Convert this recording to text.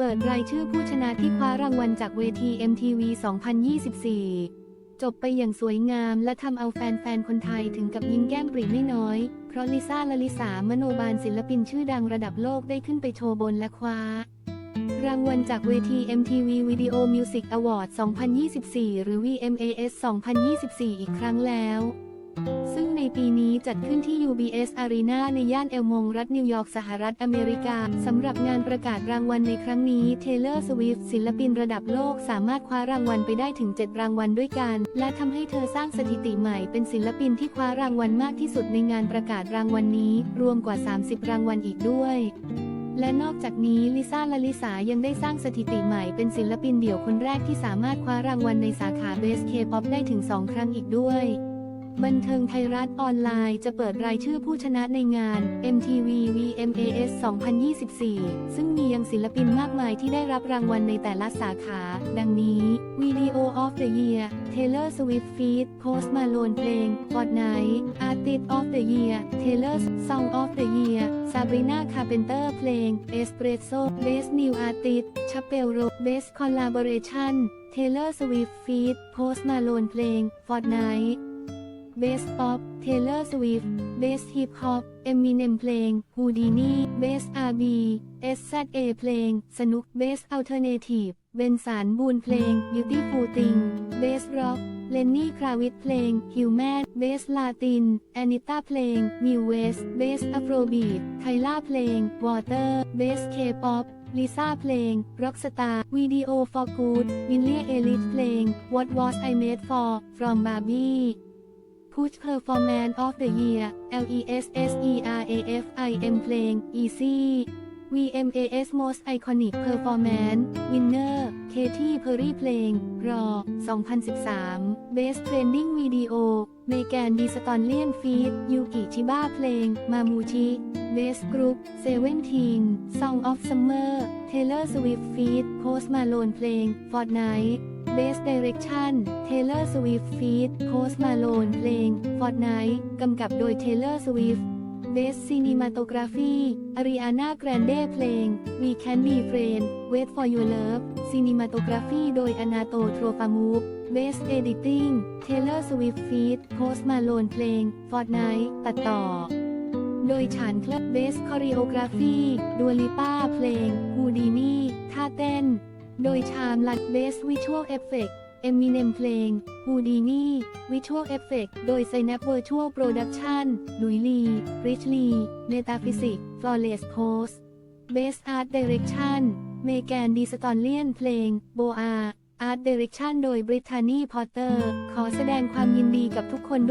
เปิดรายชื่อผู้ชนะที่คว้ารางวัลจากเวที MTV 2024 จบไปอย่างสวยงามและทำเอาแฟนๆ คนไทยถึงกับยิ้มแก้มปรีไม่น้อย เพราะลิซ่าลลิสามโนบาลศิลปินชื่อดังระดับโลกได้ขึ้นไปโชว์บนและคว้ารางวัลจากเวที MTV Video Music Award 2024 หรือ VMAS 2024 อีกครั้งแล้ว ซึ่งในปีนี้จัดขึ้นที่ UBS Arena ในย่านเอลมงรัฐนิวยอร์กสหรัฐอเมริกา สำหรับงานประกาศรางวัลในครั้งนี้ Taylor Swift ศิลปินระดับโลกสามารถคว้ารางวัลไปได้ถึง 7 รางวัลด้วยกัน และทำให้เธอสร้างสถิติใหม่เป็นศิลปินที่คว้ารางวัลมากที่สุดในงานประกาศรางวัลนี้ รวมกว่า 30 รางวัลอีกด้วยและนอกจากนี้ลิซ่าลลิสายังได้สร้างสถิติใหม่เป็นศิลปินเดี่ยวคนแรกที่สามารถคว้ารางวัลในสาขา Best K-pop ได้ถึง 2 ครั้งอีกด้วย บันเทิงไทยรัฐออนไลน์จะเปิดรายชื่อผู้ชนะในงาน MTV VMAS 2024 ซึ่งมียังศิลปินมากมายที่ได้รับรางวัลในแต่ละสาขา ดังนี้ Video of the Year Taylor Swift Feat Post Malone เพลง Fortnite Artist of the Year Taylor Song of the Year Sabrina Carpenter เพลง Espresso Best New Artist Chapel Ro Best Collaboration Taylor Swift Feat Post Malone เพลง Fortnite เบสป๊อปเทเลอร์สวิฟต์เบสฮิปฮอปเอมิเนมเพลงฮูดีนี่เบสอาร์บีเอสแซดเอเพลง สนุกเบสอัลเทอร์เนทีฟเบนสารบูนเพลงยูวตี้ฟูติงเบสร็อกเลนนี่คราวิทเพลงฮิวแมนเบสลาตินแอนิต้าเพลงมิวเวสเบสอัฟโรบีทไคล่าเพลงวอเตอร์เบสเคป๊อปลิซ่าเพลงร็อกสตาร์วิดีโอฟอร์กูดมิลเลียเอลิสเพลง What Was I Made For from Barbie Push Performance of the Year LESSERAFIM เพลง Easy VMAS Most Iconic Performance Winner Katy Perry เพลง Raw 2013 Best Trending Video เมแกนดีสตอนเลียนฟีดยูกิชิบ้าเพลง มามูชิ Best Group Seventeen Song of Summer Taylor Swift Feat Post Malone เพลง Fortnite Best Direction Taylor Swift Feat Post Malone เพลง Fortnite กำกับโดย Taylor Swift Best Cinematography Ariana Grande เพลง We Can Be Friends Wait for Your Love Cinematography โดย Anato Trofimov Best Editing Taylor Swift Feat Post Malone เพลง Fortnite ตัดต่อ โดยฉันเคลิปเบสคอริโอกราฟีดัวลิป้าเพลงฮูดีนี่ท่าเต้น โดยชามลัดเบสวิชวลเอฟเฟกต์เอมิเนมเพลงฮูดีนี่วิชวลเอฟเฟกต์โดยไซนับเวอร์ชวลโปรดักชันลุยลีริชลีเมตาฟิสิกฟลอเรสโพสเบสอาร์ตเดเรคชั่นเมแกนดีสตอนเลียนเพลงโบอาอาร์ตเดเรคชั่นโดยบริทานีพอตเตอร์ ขอแสดงความยินดีกับทุกคนด้วย